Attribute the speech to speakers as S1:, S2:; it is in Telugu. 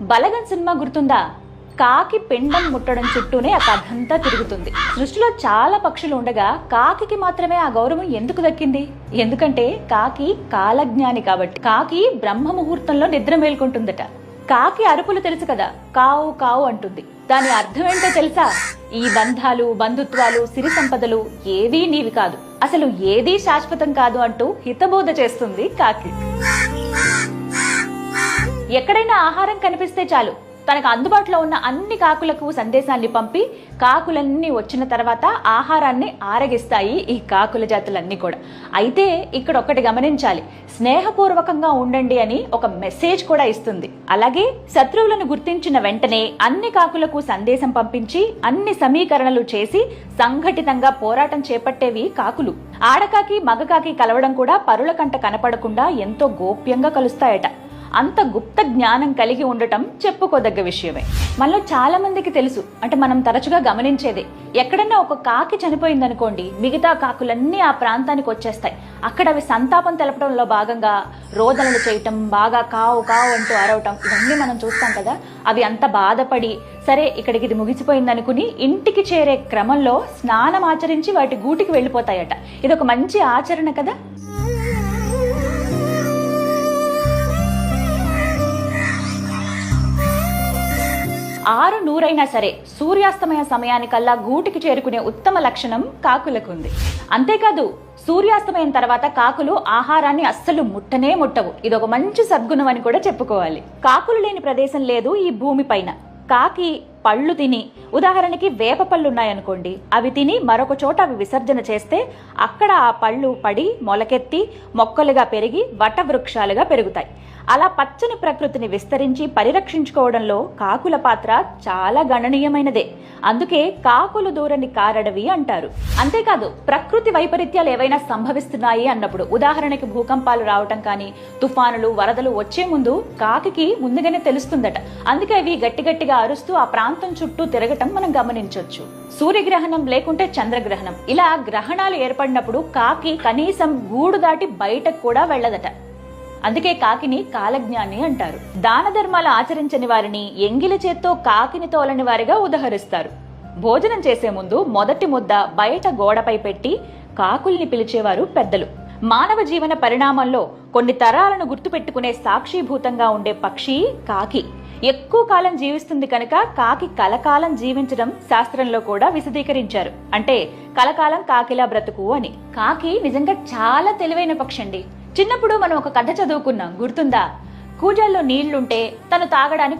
S1: బలగన్ సినిమా గుర్తుందా? కాకి పిండం ముట్టడం చుట్టూనే ఆ కథంతా తిరుగుతుంది. సృష్టిలో చాలా పక్షులు ఉండగా కాకికి మాత్రమే ఆ గౌరవం ఎందుకు దక్కింది? ఎందుకంటే కాకి కాలజ్ఞాని కాబట్టి. కాకి బ్రహ్మ ముహూర్తంలో నిద్ర మేల్కొంటుందట. కాకి అరుపులు తెలుసు కదా కావు కావు అంటుంది. దాని అర్థం ఏంటో తెలుసా? ఈ బంధాలు బంధుత్వాలు సిరి సంపదలు ఏవీ నీవి కాదు. అసలు ఏదీ శాశ్వతం కాదు అంటూ హితబోధ చేస్తుంది కాకి. ఎక్కడైనా ఆహారం కనిపిస్తే చాలు. తనకు అందుబాటులో ఉన్న అన్ని కాకులకు సందేశాన్ని పంపి కాకులన్నీ వచ్చిన తర్వాత ఆహారాన్ని ఆరగిస్తాయి ఈ కాకుల జాతులన్నీ కూడా. అయితే ఇక్కడ ఒకటి గమనించాలి. స్నేహపూర్వకంగా ఉండండి అని ఒక మెసేజ్ కూడా ఇస్తుంది. అలాగే శత్రువులను గుర్తించిన వెంటనే అన్ని కాకులకు సందేశం పంపించి అన్ని సమీకరణలు చేసి సంఘటితంగా పోరాటం చేపట్టేవి కాకులు. ఆడకాకి మగకాకి కలవడం కూడా పరుల కంట కనపడకుండా ఎంతో గోప్యంగా కలుస్తాయట. అంత గుప్త జ్ఞానం కలిగి ఉండటం చెప్పుకోదగ్గ విషయమే. మనలో చాలా మందికి తెలుసు. అంటే మనం తరచుగా గమనించేదే. ఎక్కడన్నా ఒక కాకి చనిపోయిందనుకోండి మిగతా కాకులన్నీ ఆ ప్రాంతానికి వచ్చేస్తాయి. అక్కడ అవి సంతాపం తెలపడంలో భాగంగా రోదనలు చేయటం బాగా కావు కావు అంటూ అరవటం ఇవన్నీ మనం చూస్తాం కదా. అవి అంత బాధపడి సరే ఇక్కడికి ఇది ముగిసిపోయిందనుకుని ఇంటికి చేరే క్రమంలో స్నానం ఆచరించి వాటి గూటికి వెళ్ళిపోతాయట. ఇది ఒక మంచి ఆచరణ కదా. ఆరు నూరైనా సరే సూర్యాస్తమయ సమయానికల్లా గూటికి చేరుకునే ఉత్తమ లక్షణం కాకులకు ఉంది అంతేకాదు సూర్యాస్తమయం తర్వాత కాకులు ఆహారాన్ని అస్సలు ముట్టనే ముట్టవు. ఇది ఒక మంచి సద్గుణం అని కూడా చెప్పుకోవాలి. కాకులు లేని ప్రదేశం లేదు ఈ భూమి పైన. కాకి పళ్ళు తిని ఉదాహరణకి వేప పళ్ళు ఉన్నాయనుకోండి అవి తిని మరొక చోట అవి విసర్జన చేస్తే అక్కడ ఆ పళ్ళు పడి మొలకెత్తి మొక్కలుగా పెరిగి వటవృక్షాలుగా పెరుగుతాయి. అలా పచ్చని ప్రకృతిని విస్తరించి పరిరక్షించుకోవడంలో కాకుల పాత్ర చాలా గణనీయమైనదే. అందుకే కాకులు దూరని కారడవి అంటారు. అంతేకాదు ప్రకృతి వైపరీత్యాలు ఏవైనా సంభవిస్తున్నాయి అన్నప్పుడు ఉదాహరణకి భూకంపాలు రావటం కానీ తుఫానులు వరదలు వచ్చే ముందు కాకి ముందుగానే తెలుస్తుందట. అందుకే అవి గట్టి గట్టిగా అరుస్తూ ఆ ప్రాంతం చుట్టూ తిరగటం మనం గమనించవచ్చు సూర్యగ్రహణం లేకుంటే చంద్రగ్రహణం. ఇలా గ్రహణాలు ఏర్పడినప్పుడు కాకి కనీసం గూడు దాటి బయటకు కూడా వెళ్ళదట. అందుకే కాకిని కాలజ్ఞాని అంటారు. దాన ధర్మాలు ఆచరించని వారిని ఎంగిలి చేత్తో కాకిని తోలని వారిగా ఉదహరిస్తారు. భోజనం చేసే ముందు మొదటి ముద్ద బయట గోడపై పెట్టి కాకుల్ని పిలిచేవారు పెద్దలు. మానవ జీవన పరిణామంలో కొన్ని తరాలను గుర్తుపెట్టుకునే సాక్షిభూతంగా ఉండే పక్షి కాకి. ఎక్కువ కాలం జీవిస్తుంది కనుక కాకి కలకాలం జీవించడం శాస్త్రంలో కూడా విశదీకరించారు. అంటే కలకాలం కాకిలా బ్రతుకు అని. కాకి నిజంగా చాలా తెలివైన పక్షి అండి చిన్నప్పుడు మనం ఒక కథ చదువుకున్నాం గుర్తుందా? కూజాల్లో నీళ్ళుంటే తను తాగడానికి